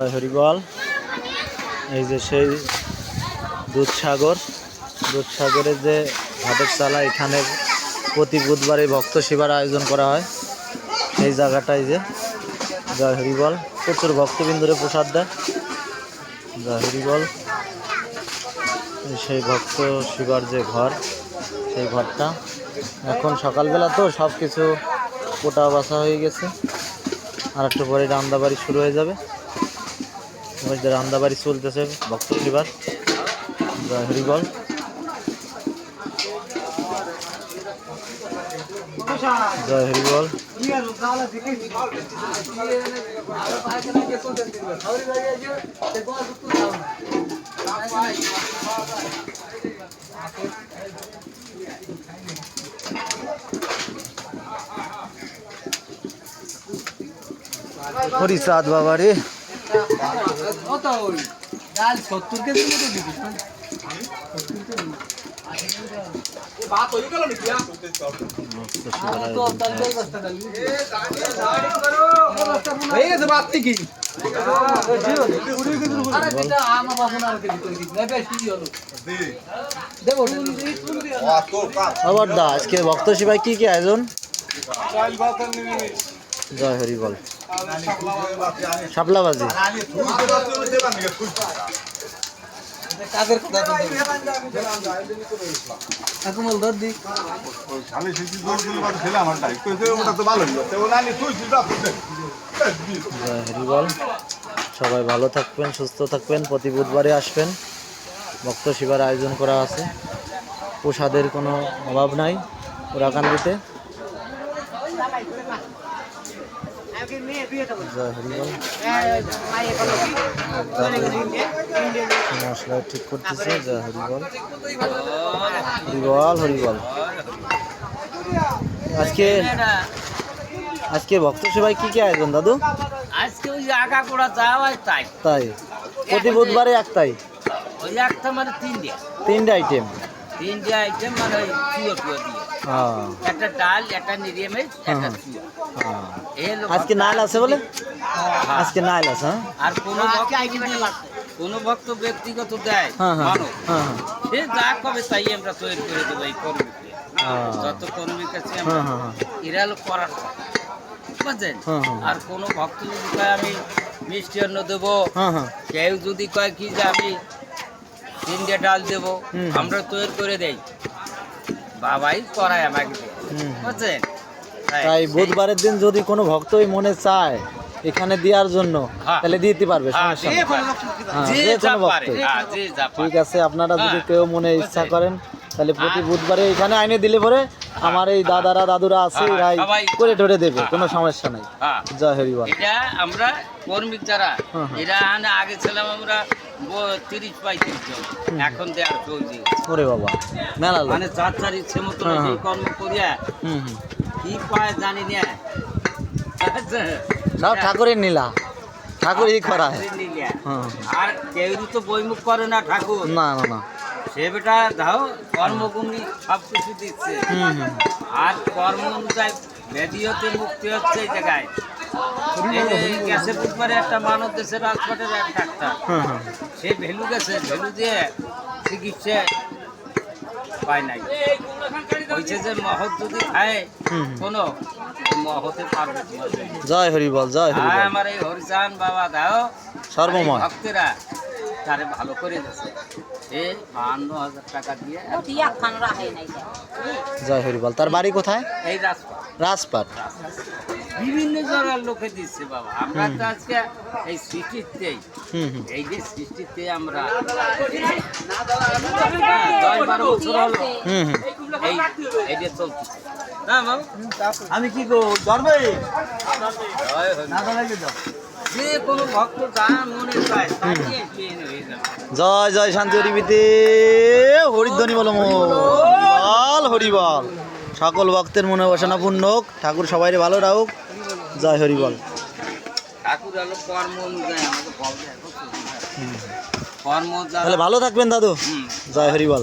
হরিবল এই যে সেই দুধসাগর দুধসাগরের যে ঘাটের চালা, এখানে প্রতি বুধবারে ভক্ত সেবার আয়োজন করা হয়। সেই জায়গাটায় যে জয় হরিবল প্রচুর ভক্তবিন্দুরে প্রসাদ দেয়। জয় হরিবল সেই ভক্ত শিবার যে ঘর, সেই ঘরটা। এখন সকালবেলা তো সব কিছু কোটা বাসা হয়ে গেছে। আর একটু পরে রান্দাবাড়ি শুরু হয়ে যাবে। যে রান্দাবাড়ি চলতেছে ভক্ত শিবার জয় হরিবল জয় হরিবল হরিচাঁদ বাবা রে ডাল সত্তর কেজি মতো দিবি ভক্ত শিবার তো আয়োজন তাহলে বস্তা ডাল গেছে বাড়তি কি আরে বেটা আমার বাবু না রেখে দিতে দিবি না বেশি হলো? দেবো। আবার দা আজকে ভক্ত শিবায় কি কি আয়োজন? জয় হরিবল শাপলাবাজি কাদের কথা তো এখন বল ধর দি। খালি শিশু দৌড় দিলে বাদ খেলে আমার টাইপ কইছে ওটা তো ভালো হইল তো নানি তুই সুদা হরিবল সবাই ভালো থাকবেন সুস্থ থাকবেন প্রতি বুধবারে আসবেন। ভক্ত শিবার আয়োজন করা আছে। প্রসাদের কোনো অভাব নাই ওরাকান্দিতে জয় হরিবল মশলা ঠিক করতেছে? জয় হরিবল হরিবল হরিবল আজকে আজকে ভক্ত সেবায় কি কি আয়োজন দাদু? আজকে ওই যে আগা করা যাওয়া তাই। তাই? প্রতি বুধবারে একটাই? ওই একটা মানে তিনটে। তিনটে আইটেম তিনটে আইটেম মানে ওই দিয়ে। হ্যাঁ একটা ডাল একটা নিরিয়ামের একটা হ্যাঁ। এই হলো আজকে নাইল আছে বলে? আজকে নাইল আছে হ্যাঁ? আর কোনো ভক্ত যদি কোনো ভক্ত ব্যক্তিগত দেয় হ্যাঁ হ্যাঁ। মানো। হ্যাঁ সে যা কবে তাই আমরা তৈরি করে দেবো এই কর্মীকে। হ্যাঁ। যত কর্মীর কাছে হ্যাঁ আমরা হ্যাঁ হ্যাঁ। এরা হলো করার হ্যাঁ, হ্যাঁ। আর কোনো ভক্ত যদি কয় আমি মিষ্টি অন্ন দেবো হ্যাঁ হ্যাঁ। কেউ যদি কয় কি যে আমি তিনটে ডাল দেবো আমরা তৈরি করে দেই। বাবাই করায় আমাকে। বুঝছেন? তাই। বুধবারের দিন যদি কোনো ভক্তই মনে চায় এখানে দেওয়ার জন্য হ্যাঁ। তাহলে দিতে পারবে হ্যাঁ, হ্যাঁ। ঠিক আছে আপনারা যদি। কেউ মনে ইচ্ছা করেন তাহলে প্রতি বুধবারে এখানে আইনে দিলে পরে আমার এই দাদারা দাদুরা আছে হ্যাঁ, সবাই- করে টরে দেবে কোনো হ্যাঁ। সমস্যা নাই। হ্যাঁ। জয় হরিবল এটা আমরা কর্মী যারা। এরা আনে আগে ছিলাম আমরা তিরিশ পঁয়ত্রিশ জন। এখন দেওয়ার চলছে ওরে বাবা মেলা মানে চার যার ইচ্ছে মতো। কর্ম করিয়া হুম হুম। কি পায় জানি না। সব ঠাকুরের নীলা ঠাকুরই করা আর কেউ তো বইমুখ করে না ঠাকুর। না না না। সে বেটা দাও কর্মভূমি সব কিছু দিচ্ছে। আর কর্ম অনুযায়ী ব্যাধি হতে মুক্তি হচ্ছে এই জায়গায়। গেছে বুধবারে একটা মানব দেশের রাজপাটের এক ডাক্তার। হ্যাঁ হ্যাঁ। সে ভ্যালু গেছে ভ্যালু দিয়ে চিকিৎসা পায় নাই। হয়েছে যে মহৎ যদি খায় এই মহতে পারবে? জয় হরিবল জয় আর হরিবল আমার এই হরিচান বাবা দাও। সর্বময়। ভক্তেরা তারে ভালো করে দিচ্ছে এ বাহান্ন হাজার টাকা দিয়ে জয় হরিবল তার বাড়ি কোথায়? রাজপাট বিভিন্ন জনের লোকে দিচ্ছে বাবা। আমরা তো আজকে এই সৃষ্টিতেই হুম হুম। এই যে সৃষ্টিতে আমরা দশ বারো বছর হলো। এই এই যে চলতেছে না বাবু। আমি কি করব? জয় হরি। যে কোনো ভক্ত মনে চায় হয়ে যাবে। জয় জয় শান্তি হরিবিতে হরিধ্বনি বলো হরিবল হরিবল। সকল ভক্তের মনে বাসনা পূর্ণ হোক। ঠাকুর সবাই ভালো রাখুক। জয় হরিবল। ঠাকুর হলো কর্ম অনুযায়ী আমাকে বল কর্ম তাহলে ভালো থাকবেন দাদু। জয় হরিবল।